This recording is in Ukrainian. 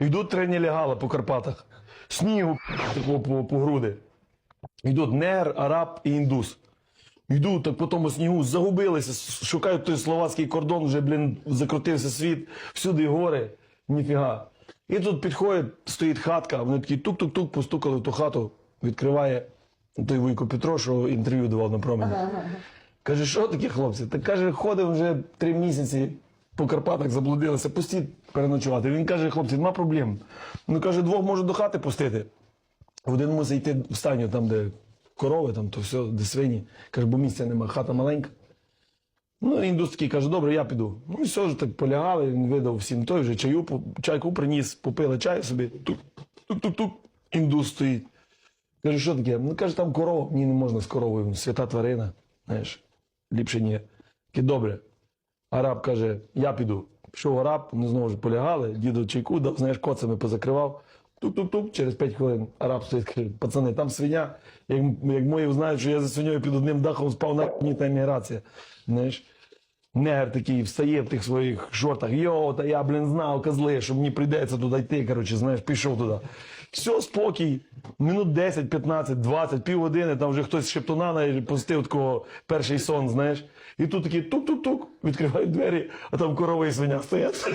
Йдуть три нелегала по Карпатах. Снігу такого по, по груди. Йдуть негр, араб і індус. Йдуть так по тому снігу, загубилися, шукають той словацький кордон, вже, блін, закрутився світ, всюди гори, ніфіга. І тут підходить, стоїть хатка, вони такі тук-тук-тук, постукали в ту хату, відкриває той Вуйко Петро, що інтерв'ю давав на промені. Каже, що таке, хлопці? Так каже, ходив вже три місяці по Карпатах, заблудилися, пустіть переночувати. Він каже, хлопці, нема проблем. Ну каже, двох можу до хати пустити. Один мусить йти в стайню, там, де корови, там, то все, де свині. Каже, бо місця нема, хата маленька. Ну, індус такий каже, добре, я піду. Ну і все ж так полягали, він видав всім той вже чаю, чайку приніс, попили чай собі. Тук, тук, тук, тук. Індус стоїть. Каже, що таке? Ну каже, там корова, мені не можна з коровою, свята тварина. Знаєш, ліпше ні. Таке добре. Араб каже, я піду. Пішов араб, вони знову ж полягали, діду чайку дав, знаєш, коцами позакривав. Тук-тук-тук, через 5 хвилин араб стоїть, каже, пацани, там свиня. Як, як мої знають, що я за свиньою під одним дахом спав, на мені та еміграція. Знаєш. Негр такий встає в тих своїх шортах. Йо, та я, блін, знав, козли, що мені прийдеться туди йти. Коротше, знаєш, пішов туди. Все, спокій. Минут 10, 15, 20, півгодини, там вже хтось шептуна навіть пустив такого перший сон, знаєш. І тут такі тук-тук-тук, відкривають двері, а там корова і свиня стоять.